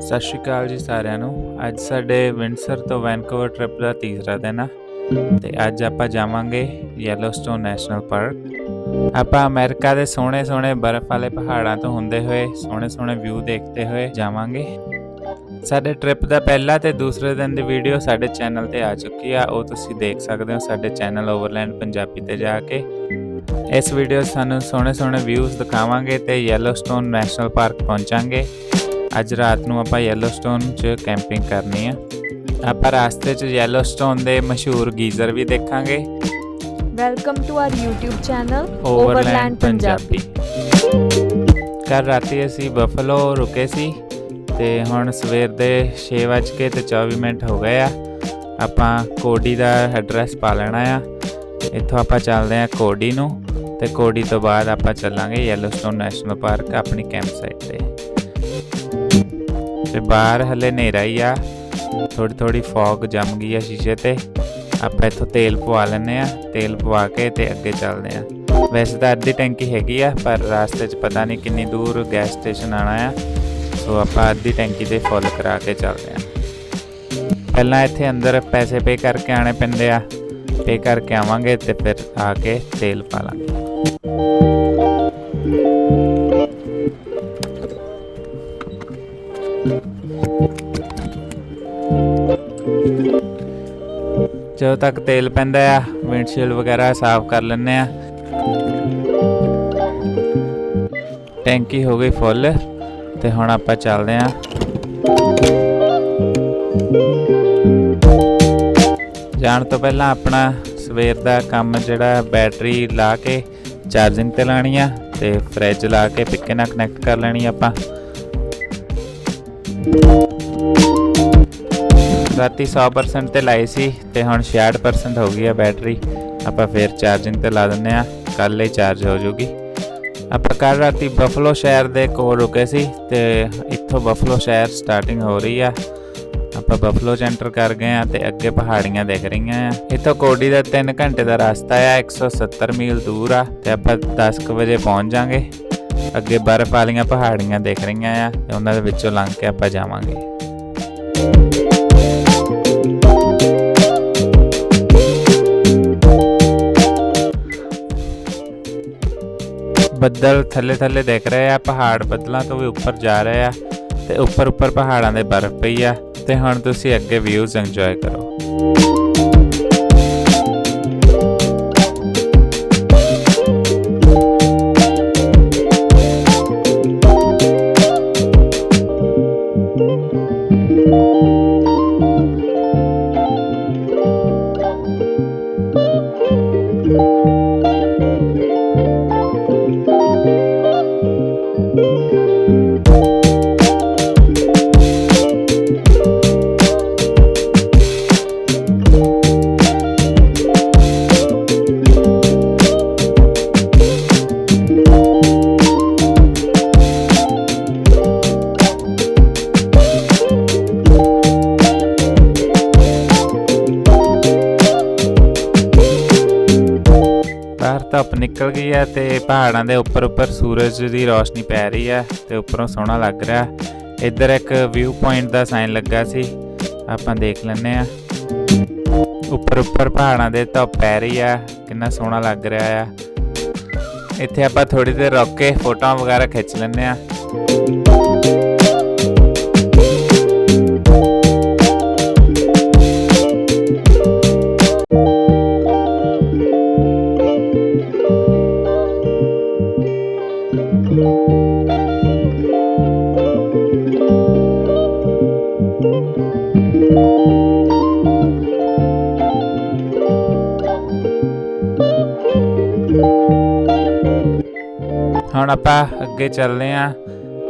ਸਤਿ ਸ਼੍ਰੀ ਅਕਾਲ ਜੀ ਸਾਰਿਆਂ ਨੂੰ। ਅੱਜ ਸਾਡੇ ਵਿੰਡਸਰ ਤੋਂ ਵੈਨਕੂਵਰ ਟ੍ਰਿਪ ਦਾ ਤੀਸਰਾ ਦਿਨ ਆ ਤੇ ਅੱਜ ਆਪਾਂ ਜਾਵਾਂਗੇ ਯੈਲੋਸਟੋਨ ਨੈਸ਼ਨਲ ਪਾਰਕ ਆਪਾਂ ਅਮਰੀਕਾ ਦੇ ਸੋਹਣੇ ਸੋਹਣੇ ਬਰਫ਼ ਵਾਲੇ ਪਹਾੜਾਂ ਤੋਂ ਹੁੰਦੇ ਹੋਏ ਸੋਹਣੇ ਸੋਹਣੇ ਵਿਊ ਦੇਖਦੇ ਹੋਏ ਜਾਵਾਂਗੇ। ਸਾਡੇ ਟ੍ਰਿਪ ਦਾ ਪਹਿਲਾ ਤੇ ਦੂਸਰੇ ਦਿਨ ਦੀ ਵੀਡੀਓ ਸਾਡੇ ਚੈਨਲ ਤੇ ਆ ਚੁੱਕੀ ਆ, ਉਹ ਤੁਸੀਂ ਦੇਖ ਸਕਦੇ ਹੋ ਸਾਡੇ ਚੈਨਲ ਓਵਰਲੈਂਡ ਪੰਜਾਬੀ ਤੇ ਜਾ ਕੇ। ਇਸ ਵੀਡੀਓ 'ਚ ਸਾਨੂੰ ਸੋਹਣੇ ਸੋਹਣੇ ਵਿਊਜ਼ ਦਿਖਾਵਾਂਗੇ ਤੇ ਯੈਲੋਸਟੋਨ ਨੈਸ਼ਨਲ ਪਾਰਕ ਪਹੁੰਚਾਂਗੇ। ਅੱਜ ਰਾਤ ਨੂੰ ਆਪਾਂ ਯੈਲੋਸਟੋਨ 'ਚ ਕੈਂਪਿੰਗ ਕਰਨੀ ਆ। ਆਪਾਂ ਰਾਸਤੇ 'ਚ ਯੈਲੋਸਟੋਨ ਦੇ ਮਸ਼ਹੂਰ ਗੀਜ਼ਰ ਵੀ ਦੇਖਾਂਗੇ। Welcome to our YouTube channel overland Punjabi ਕੱਲ ਰਾਤੀ ਅਸੀਂ ਬਫਲੋ ਰੁਕੇ ਸੀ ਤੇ ਹੁਣ ਸਵੇਰ ਦੇ 6:00 ਤੇ 24 ਮਿੰਟ ਹੋ ਗਏ ਆ। ਆਪਾਂ ਕੋਡੀ ਦਾ ਐਡਰੈਸ ਪਾ ਲੈਣਾ ਆ। ਇੱਥੋਂ ਆਪਾਂ ਚੱਲਦੇ ਆ ਕੋਡੀ ਨੂੰ ਤੇ ਕੋਡੀ ਤੋਂ ਬਾਅਦ ਆਪਾਂ ਚੱਲਾਂਗੇ ਯੈਲੋਸਟੋਨ ਨੈਸ਼ਨਲ ਪਾਰਕ ਆਪਣੀ ਕੈਂਪ ਸਾਈਟ ਤੇ। ਤੇ ਬਾਹਰ ਹਲੇ ਹਨੇਰਾ ਹੀ ਆ। ਥੋੜੀ ਥੋੜੀ ਫੌਗ ਜੰਮ ਗਈ ਆ ਸ਼ੀਸ਼ੇ ਤੇ। ਆਪਾਂ ਇੱਥੋਂ ਤੇਲ ਪਵਾ ਲੈਨੇ ਆ। ਤੇਲ ਪਵਾ ਕੇ ਤੇ ਅੱਗੇ ਚੱਲਦੇ ਆ। ਵੈਸੇ ਤਾਂ ਅੱਧੀ ਟੈਂਕੀ ਹੈਗੀ ਆ, ਪਰ ਰਾਸਤੇ 'ਚ ਪਤਾ ਨਹੀਂ ਕਿੰਨੀ ਦੂਰ ਗੈਸ ਸਟੇਸ਼ਨ ਆਣਾ ਆ। ਸੋ ਆਪਾਂ ਅੱਧੀ ਟੈਂਕੀ ਤੇ ਫੁੱਲ ਕਰਾ ਕੇ ਚੱਲਦੇ ਆ। ਪਹਿਲਾਂ ਇੱਥੇ ਅੰਦਰ ਪੈਸੇ ਪੇ ਕਰਕੇ ਆਣੇ ਪੈਂਦੇ ਆ। ਪੇ ਕਰਕੇ ਆਵਾਂਗੇ ਤੇ ਫਿਰ ਆ ਕੇ ਤੇਲ ਪਾ ਲਾਂਗੇ। ਜਦੋਂ ਤੱਕ ਤੇਲ ਪੈਂਦਾ ਆ ਵਿੰਡਸ਼ੀਲਡ ਵਗੈਰਾ ਸਾਫ਼ ਕਰ ਲੈਂਦੇ ਆ। ਟੈਂਕੀ ਹੋ ਗਈ ਫੁੱਲ ਤੇ ਹੁਣ ਆਪਾਂ ਚੱਲਦੇ ਆ। ਜਾਣ ਤੋਂ ਪਹਿਲਾਂ ਆਪਣਾ ਸਵੇਰ ਦਾ ਕੰਮ ਜਿਹੜਾ ਬੈਟਰੀ ਲਾ ਕੇ ਚਾਰਜਿੰਗ ਤੇ ਲਾਣੀ ਆ ਤੇ ਫ੍ਰਿਜ ਲਾ ਕੇ ਪਿੱਕੇ ਨਾਲ ਕਨੈਕਟ ਕਰ ਲੈਣੀ ਆਪਾਂ। ਰਾਤੀ 100% ਤੇ ਲਾਈ ਸੀ ਤੇ ਹੁਣ 66% ਹੋ ਗਈ ਆ ਬੈਟਰੀ ਆਪਾਂ ਫੇਰ ਚਾਰਜਿੰਗ ਤੇ ਲਾ ਦਿੰਨੇ ਆ ਕੱਲ ਹੀ ਚਾਰਜ ਹੋ ਜਾਊਗੀ ਆਪਾਂ ਕੱਲ ਰਾਤੀ ਬਫਲੋ ਸ਼ਹਿਰ ਦੇ ਕੋਲ ਰੁਕੇ ਸੀ ਤੇ ਇੱਥੋਂ ਬਫਲੋ ਸ਼ਹਿਰ ਸਟਾਰਟਿੰਗ ਹੋ ਰਹੀ ਆ। ਆਪਾਂ ਬਫਲੋ ਚ ਐਂਟਰ ਕਰ ਗਏ ਆ ਤੇ ਅੱਗੇ ਪਹਾੜੀਆਂ ਦਿਖ ਰਹੀਆਂ ਆ। ਇੱਥੋਂ ਕੋਡੀ ਦਾ 3 ਘੰਟੇ ਦਾ ਰਸਤਾ ਆ 170 ਮੀਲ ਦੂਰ ਆ ਤੇ ਆਪਾਂ 10 ਕੁ ਵਜੇ ਪਹੁੰਚ ਜਾਾਂਗੇ। ਅੱਗੇ ਬਰਫ਼ ਵਾਲੀਆਂ ਪਹਾੜੀਆਂ ਦਿਖ ਰਹੀਆਂ ਆ ਤੇ ਉਹਨਾਂ ਦੇ ਵਿੱਚੋਂ ਲੰਘ ਕੇ ਆਪਾਂ ਜਾਵਾਂਗੇ। ਬੱਦਲ ਥੱਲੇ ਥੱਲੇ ਦਿਖ ਰਹੇ ਆ, ਪਹਾੜ ਬੱਦਲਾਂ ਤੋਂ ਵੀ ਉੱਪਰ ਜਾ ਰਹੇ ਆ ਤੇ ਉੱਪਰ ਉੱਪਰ ਪਹਾੜਾਂ ਦੇ ਬਰਫ਼ ਪਈ ਆ ਤੇ ਹੁਣ ਤੁਸੀਂ ਅੱਗੇ ਵਿਊਜ਼ ਇੰਜੋਏ ਕਰੋ। ਨਿਕਲ ਗਈ ਹੈ ਤੇ ਪਹਾੜਾਂ ਦੇ ਉੱਪਰ ਉੱਪਰ ਸੂਰਜ ਦੀ ਰੌਸ਼ਨੀ ਪੈ ਰਹੀ ਹੈ ਤੇ ਉੱਪਰੋਂ ਸੋਹਣਾ ਲੱਗ ਰਿਹਾ ਇੱਧਰ ਇੱਕ ਵਿਊ ਪੁਆਇੰਟ ਦਾ ਸਾਈਨ ਲੱਗਾ ਸੀ, ਆਪਾਂ ਦੇਖ ਲੈਂਦੇ ਆ ਉੱਪਰ ਉੱਪਰ ਪਹਾੜਾਂ ਦੇ ਧੁੱਪ ਪੈ ਰਹੀ ਆ ਕਿੰਨਾ ਸੋਹਣਾ ਲੱਗ ਰਿਹਾ ਆ ਇੱਥੇ ਆਪਾਂ ਥੋੜੀ ਦੇਰ ਰੁਕ ਕੇ ਫੋਟੋਆਂ ਵਗੈਰਾ ਖਿੱਚ ਲੈਂਦੇ ਆ ਆਪਾਂ ਅੱਗੇ ਚੱਲਦੇ ਆ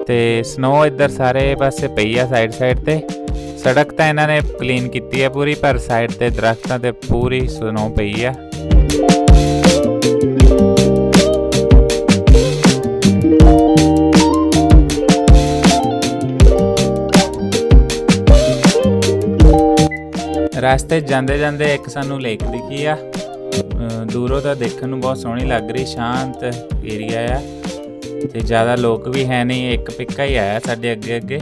ਤੇ ਸਨੋ ਇੱਧਰ ਸਾਰੇ ਪਾਸੇ ਪਈ ਆ ਸਾਈਡ ਸਾਈਡ ਤੇ। ਸੜਕ ਤਾਂ ਇਹਨਾਂ ਨੇ ਕਲੀਨ ਕੀਤੀ ਹੈ ਪੂਰੀ, ਪਰ ਸਾਈਡ ਤੇ ਦਰਖਤਾਂ ਤੇ ਪੂਰੀ ਸਨੋ ਪਈ ਆ। ਰਸਤੇ ਜਾਂਦੇ ਜਾਂਦੇ ਇੱਕ ਸਾਨੂੰ ਲੇਕ ਦਿਖੀ ਆ। ਦੂਰੋਂ ਤਾਂ ਦੇਖਣ ਨੂੰ ਬਹੁਤ ਸੋਹਣੀ ਲੱਗ ਰਹੀ, ਸ਼ਾਂਤ ਏਰੀਆ ਆ। ਤੇ ਜ਼ਿਆਦਾ ਲੋਕ ਵੀ ਹੈ ਨਹੀਂ, ਇੱਕ ਪਿੱਕਾ ਹੀ ਆਇਆ ਸਾਡੇ ਅੱਗੇ ਅੱਗੇ।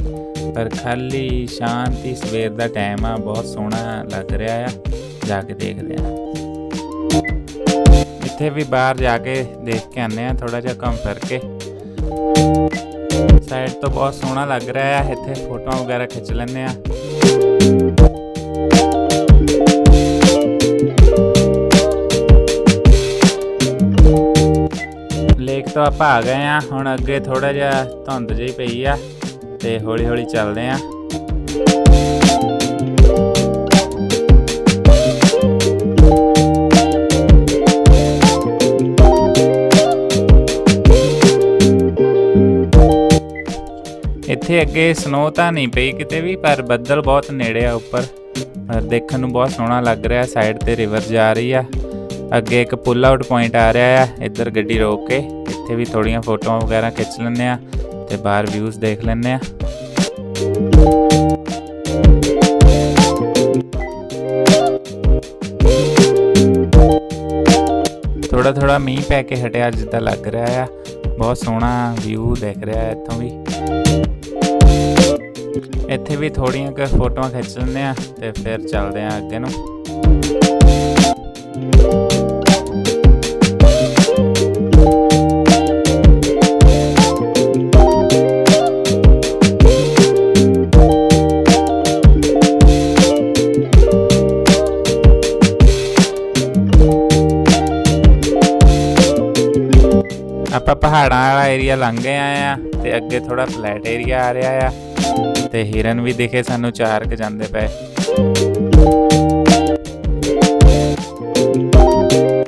ਪਰ ਖਾਲੀ ਸ਼ਾਂਤੀ ਸਵੇਰ ਦਾ ਟਾਈਮ ਆ, ਬਹੁਤ ਸੋਹਣਾ ਲੱਗ ਰਿਹਾ ਆ, ਜਾ ਕੇ ਦੇਖਦੇ ਆ ਇੱਥੇ ਵੀ ਬਾਹਰ ਜਾ ਕੇ ਦੇਖ ਕੇ ਆਨੇ ਆ ਥੋੜਾ ਜਿਹਾ ਕੰਮ ਕਰਕੇ। ਸਾਈਡ ਤੋਂ ਬਹੁਤ ਸੋਹਣਾ ਲੱਗ ਰਿਹਾ ਆ, ਇੱਥੇ ਫੋਟੋਆਂ ਵਗੈਰਾ ਖਿੱਚ ਲੈਂਦੇ ਆ ਤੋਂ ਆਪਾਂ ਆ ਗਏ ਆ। ਹੁਣ ਅੱਗੇ ਥੋੜਾ ਜਿਹਾ ਧੁੰਦ ਜਿਹੀ ਪਈ ਆ ਤੇ ਹੌਲੀ ਹੌਲੀ ਚੱਲਦੇ ਆ। ਇੱਥੇ ਅੱਗੇ ਸਨੋ ਤਾਂ ਨਹੀਂ ਪਈ ਕਿਤੇ ਵੀ, ਪਰ ਬੱਦਲ ਬਹੁਤ ਨੇੜੇ ਆ ਉੱਪਰ। ਪਰ ਦੇਖਣ ਨੂੰ ਬਹੁਤ ਸੋਹਣਾ ਲੱਗ ਰਿਹਾ, ਸਾਈਡ ਤੇ ਰਿਵਰ ਜਾ ਰਹੀ ਆ। ਅੱਗੇ ਇੱਕ ਪੁੱਲ ਆਊਟ ਪੁਆਇੰਟ ਆ ਰਿਹਾ ਆ, ਇੱਧਰ ਗੱਡੀ ਰੋਕ ਕੇ। ਇੱਥੇ ਵੀ ਥੋੜੀਆਂ ਫੋਟੋਆਂ ਵਗੈਰਾ ਖਿੱਚ ਲੈਂਦੇ ਆ ਤੇ ਬਾਹਰ ਵਿਊਜ਼ ਦੇਖ ਲੈਂਦੇ ਆ ਥੋੜਾ ਥੋੜਾ ਮੀਂਹ ਪੈ ਕੇ ਹਟਿਆ ਜਿੱਦਾਂ ਲੱਗ ਰਿਹਾ ਆ। ਬਹੁਤ ਸੋਹਣਾ ਵਿਊ ਦਿਖ ਰਿਹਾ ਇੱਥੋਂ ਵੀ। ਇੱਥੇ ਵੀ ਥੋੜੀਆਂ ਕੁ ਫੋਟੋਆਂ ਖਿੱਚ ਲੈਂਦੇ ਆ ਤੇ ਫਿਰ ਚੱਲਦੇ ਆ ਅੱਗੇ ਨੂੰ। ਪਹਾੜਾਂ ਵਾਲਾ ਏਰੀਆ ਲੰਘ ਗਏ ਆ ਤੇ ਅੱਗੇ ਥੋੜਾ ਫਲੈਟ ਏਰੀਆ ਆ ਰਿਹਾ ਆ ਤੇ ਹਿਰਨ ਵੀ ਦਿਖੇ ਸਾਨੂੰ ਚਾਰ ਕ ਜਾਂਦੇ ਪਏ।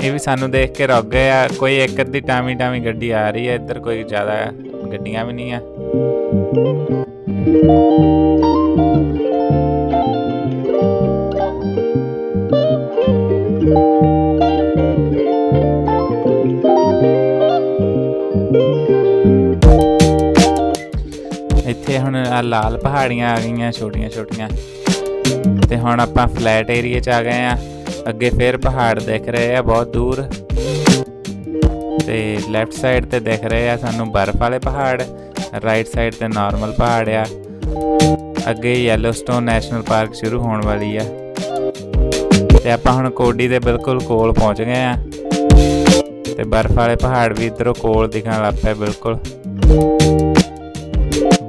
ਇਹ ਵੀ ਸਾਨੂੰ ਦੇਖ ਕੇ ਰੁਕ ਗਏ ਆ। ਕੋਈ ਇੱਕ ਅੱਧੀ ਟਾਮੀ ਟਾਮੀ ਗੱਡੀ ਆ ਰਹੀ ਹੈ ਇੱਧਰ ਕੋਈ ਜ਼ਿਆਦਾ ਗੱਡੀਆਂ ਵੀ ਨਹੀਂ ਆ। ਆ, ਲਾਲ ਪਹਾੜੀਆਂ ਆ ਗਈਆਂ, ਛੋਟੀਆਂ ਛੋਟੀਆਂ। ਤੇ ਹੁਣ ਆਪਾਂ ਫਲੈਟ ਏਰੀਆ 'ਚ ਆ ਗਏ ਆ। ਅੱਗੇ ਫੇਰ ਪਹਾੜ ਦਿਖ ਰਹੇ ਆ, ਬਹੁਤ ਦੂਰ। ਤੇ ਲੈਫਟ ਸਾਈਡ ਤੇ ਦਿਖ ਰਹੇ ਆ ਸਾਨੂੰ ਬਰਫ਼ ਵਾਲੇ ਪਹਾੜ, ਰਾਈਟ ਸਾਈਡ ਤੇ ਨਾਰਮਲ ਪਹਾੜ ਆ। ਅੱਗੇ ਯੈਲੋਸਟੋਨ ਨੈਸ਼ਨਲ ਪਾਰਕ ਸ਼ੁਰੂ ਹੋਣ ਵਾਲੀ ਆ। ਤੇ ਆਪਾਂ ਹੁਣ ਕੋਡੀ ਦੇ ਬਿਲਕੁਲ ਕੋਲ ਪਹੁੰਚ ਗਏ ਆ। ਤੇ ਬਰਫ਼ ਵਾਲੇ ਪਹਾੜ ਵੀ ਇਧਰੋਂ ਕੋਲ ਦਿਖਣ ਲੱਗ ਪਏ ਬਿਲਕੁਲ।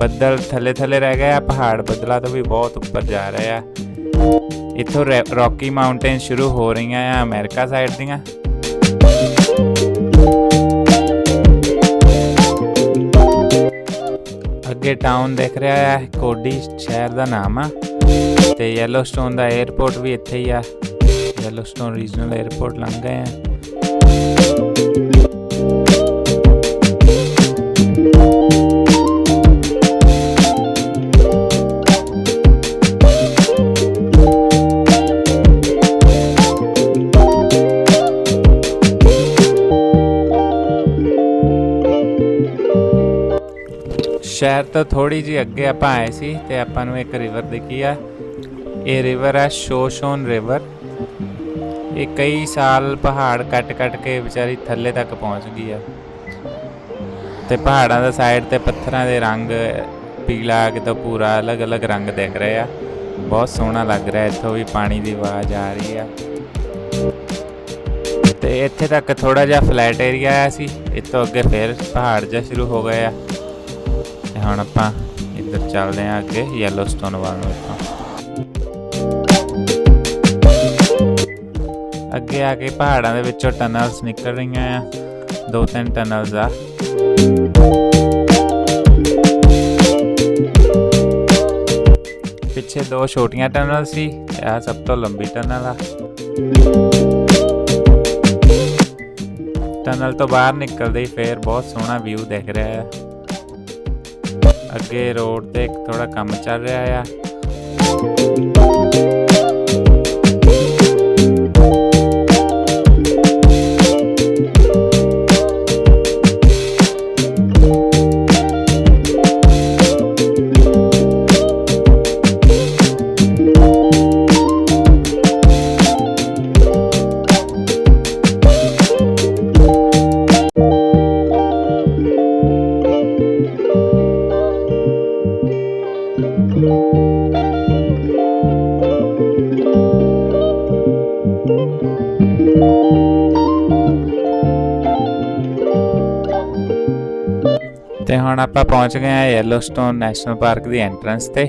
ਬੱਦਲ ਥੱਲੇ ਥੱਲੇ ਰਹਿ ਗਏ ਆ, ਪਹਾੜ ਬੱਦਲਾਂ ਤੋਂ ਵੀ ਬਹੁਤ ਉੱਪਰ ਜਾ ਰਹੇ ਆ। ਇੱਥੋਂ ਰੌਕੀ ਮਾਊਂਟੇਨ ਸ਼ੁਰੂ ਹੋ ਰਹੀਆਂ ਆ ਅਮਰੀਕਾ ਸਾਈਡ ਦੀਆਂ। ਅੱਗੇ ਟਾਊਨ ਦੇਖ ਰਿਹਾ ਆ, ਕੋਡੀ ਸ਼ਹਿਰ ਦਾ ਨਾਮ ਆ, ਤੇ ਯੈਲੋਸਟੋਨ ਦਾ 에ਅਰਪੋਰਟ ਵੀ ਇੱਥੇ ਹੀ ਆ। ਯੈਲੋਸਟੋਨ ਰੀਜਨਲ 에ਅਰਪੋਰਟ ਲੰਘ ਗਏ ਆ। ਸ਼ਹਿਰ ਤੋਂ ਥੋੜੀ ਜਿਹੀ ਅੱਗੇ ਆਪਾਂ ਆਏ ਸੀ ਤੇ ਆਪਾਂ ਨੂੰ ਇੱਕ ਰਿਵਰ ਦਿਖੀ ਆ। ਇਹ ਰਿਵਰ ਆ ਸ਼ੋਸ਼ੋਨ ਰਿਵਰ ਇਹ ਕਈ ਸਾਲ ਪਹਾੜ ਕੱਟ-ਕੱਟ ਕੇ ਵਿਚਾਰੀ ਥੱਲੇ ਤੱਕ ਪਹੁੰਚ ਗਈ ਆ। ਤੇ ਪਹਾੜਾਂ ਦਾ ਸਾਈਡ ਤੇ ਪੱਥਰਾਂ ਦੇ ਰੰਗ ਪੀਲਾ ਕਿਤੋਂ ਪੂਰਾ ਅਲੱਗ-ਅਲੱਗ ਰੰਗ ਦਿਖ ਰਹੇ ਆ। ਬਹੁਤ ਸੋਹਣਾ ਲੱਗ ਰਿਹਾ, ਇੱਥੋਂ ਵੀ ਪਾਣੀ ਦੀ ਆਵਾਜ਼ ਆ ਰਹੀ ਆ। ਤੇ ਇੱਥੇ ਤੱਕ ਥੋੜਾ ਜਿਹਾ ਫਲੈਟ ਏਰੀਆ ਆਇਆ ਸੀ, ਇੱਥੋਂ ਅੱਗੇ ਫਿਰ ਪਹਾੜ ਜਿਹਾ ਸ਼ੁਰੂ ਹੋ ਗਏ ਆ। ਤੇ ਹੁਣ ਆਪਾਂ ਇੱਧਰ ਚੱਲਦੇ ਆਂ ਅੱਗੇ ਯੈਲੋਸਟੋਨ ਵੱਲ ਨੂੰ ਇੱਥੋਂ। ਅੱਗੇ ਆ ਕੇ ਪਹਾੜਾਂ ਦੇ ਵਿੱਚੋਂ ਟਨਲਸ ਨਿਕਲ ਰਹੀਆਂ ਆ, ਦੋ ਤਿੰਨ ਟਨਲਸ ਆ। ਪਿੱਛੇ ਦੋ ਛੋਟੀਆਂ ਟਨਲ ਸੀ, ਤੇ ਆ ਸਭ ਤੋਂ ਲੰਬੀ ਟਨਲ ਆ। ਟਨਲ ਤੋਂ ਬਾਹਰ ਨਿਕਲਦੇ ਹੀ ਫੇਰ ਬਹੁਤ ਸੋਹਣਾ ਵਿਊ ਦਿਖ ਰਿਹਾ ਹੈ ਅੱਗੇ ਰੋਡ ਤੇ ਇੱਕ ਥੋੜਾ ਕੰਮ ਚੱਲ ਰਿਹਾ ਆ। ਹੁਣ ਆਪਾਂ ਪਹੁੰਚ ਗਏ ਆ ਯੈਲੋਸਟੋਨ ਨੈਸ਼ਨਲ ਪਾਰਕ ਦੀ ਐਂਟਰੈਂਸ ਤੇ।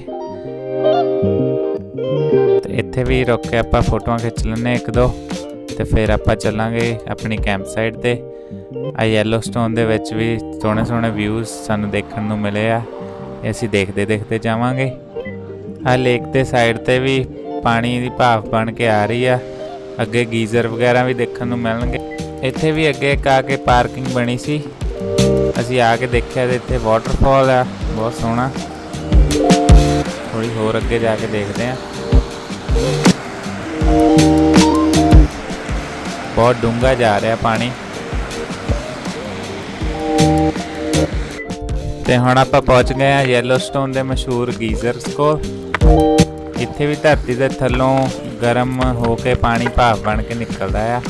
ਤੇ ਇੱਥੇ ਵੀ ਰੁਕ ਕੇ ਆਪਾਂ ਫੋਟੋਆਂ ਖਿੱਚ ਲੈਣੇ ਇੱਕ ਦੋ। ਤੇ ਫਿਰ ਆਪਾਂ ਚੱਲਾਂਗੇ ਆਪਣੀ ਕੈਂਪ ਸਾਈਟ ਤੇ। ਆ ਯੈਲੋਸਟੋਨ ਦੇ ਵਿੱਚ ਵੀ ਸੋਹਣੇ ਸੋਹਣੇ ਵਿਊਜ਼ ਸਾਨੂੰ ਦੇਖਣ ਨੂੰ ਮਿਲੇ ਆ। ਅਸੀਂ ਦੇਖਦੇ ਦੇਖਦੇ ਜਾਵਾਂਗੇ। ਆ ਲੇਕ ਦੇ ਸਾਈਡ ਤੇ ਵੀ ਪਾਣੀ ਦੀ ਭਾਫ ਬਣ ਕੇ ਆ ਰਹੀ ਆ। ਅੱਗੇ ਗੀਜ਼ਰ ਵਗੈਰਾ ਵੀ ਦੇਖਣ ਨੂੰ ਮਿਲਣਗੇ। ਇੱਥੇ ਵੀ ਅੱਗੇ ਇੱਕ ਆ ਕੇ ਪਾਰਕਿੰਗ ਬਣੀ ਸੀ। ਅਸੀਂ ਆ ਕੇ ਦੇਖਿਆ ਤੇ ਇੱਥੇ ਵਾਟਰਫਾਲ ਆ, ਬਹੁਤ ਸੋਹਣਾ। ਥੋੜੀ ਹੋਰ ਅੱਗੇ ਜਾ ਕੇ ਦੇਖਦੇ ਆ ਬਹੁਤ ਡੂੰਘਾ ਜਾ ਰਿਹਾ ਪਾਣੀ। ਤੇ ਹੁਣ ਆਪਾਂ ਪਹੁੰਚ ਗਏ ਆ ਯੈਲੋਸਟੋਨ ਦੇ ਮਸ਼ਹੂਰ ਗੀਜ਼ਰਸ ਕੋਲ। ਇੱਥੇ ਵੀ ਧਰਤੀ ਦੇ ਥੱਲੋਂ ਗਰਮ ਹੋ ਕੇ ਪਾਣੀ ਭਾਫ ਬਣ ਕੇ ਨਿਕਲਦਾ ਆ।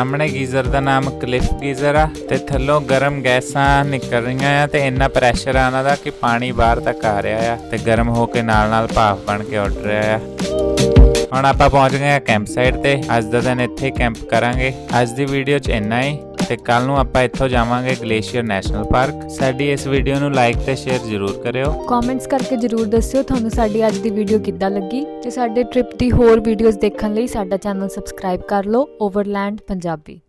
ਸਾਹਮਣੇ ਗੀਜ਼ਰ ਦਾ ਨਾਮ ਕਲਿਫ ਗੀਜ਼ਰ ਆ ਤੇ ਥੱਲੋਂ ਗਰਮ ਗੈਸਾਂ ਨਿਕਲ ਰਹੀਆਂ ਆ ਤੇ ਇੰਨਾ ਪ੍ਰੈਸ਼ਰ ਆ ਉਹਨਾਂ ਦਾ ਕਿ ਪਾਣੀ ਬਾਹਰ ਤੱਕ ਆ ਰਿਹਾ ਆ ਤੇ ਗਰਮ ਹੋ ਕੇ ਨਾਲ ਨਾਲ ਭਾਫ ਬਣ ਕੇ ਉੱਡ ਰਿਹਾ ਆ। ਹੁਣ ਆਪਾਂ ਪਹੁੰਚ ਗਏ ਆ ਕੈਂਪ ਸਾਈਟ ਤੇ। ਅੱਜ ਦਾ ਦਿਨ ਇੱਥੇ ਹੀ ਕੈਂਪ ਕਰਾਂਗੇ। ਅੱਜ ਦੀ ਵੀਡੀਓ 'ਚ ਇੰਨਾ ਹੀ। ਤੇ ਕੱਲ ਨੂੰ ਆਪਾਂ ਇੱਥੋਂ ਜਾਵਾਂਗੇ ਗਲੇਸ਼ੀਅਰ ਨੈਸ਼ਨਲ ਪਾਰਕ। ਸਾਡੀ ਇਸ ਵੀਡੀਓ ਨੂੰ ਲਾਈਕ ਤੇ ਸ਼ੇਅਰ ਜ਼ਰੂਰ ਕਰਿਓ। ਕਮੈਂਟਸ ਕਰਕੇ ਜਰੂਰ ਦੱਸਿਓ ਤੁਹਾਨੂੰ ਸਾਡੀ ਅੱਜ ਦੀ ਵੀਡੀਓ ਕਿੱਦਾਂ ਲੱਗੀ ਤੇ ਸਾਡੇ ਟ੍ਰਿਪ ਦੀ ਹੋਰ ਵੀਡੀਓਜ਼ ਦੇਖਣ ਲਈ ਸਾਡਾ ਚੈਨਲ ਸਬਸਕ੍ਰਾਈਬ ਕਰ ਲਓ ਓਵਰਲੈਂਡ ਪੰਜਾਬੀ।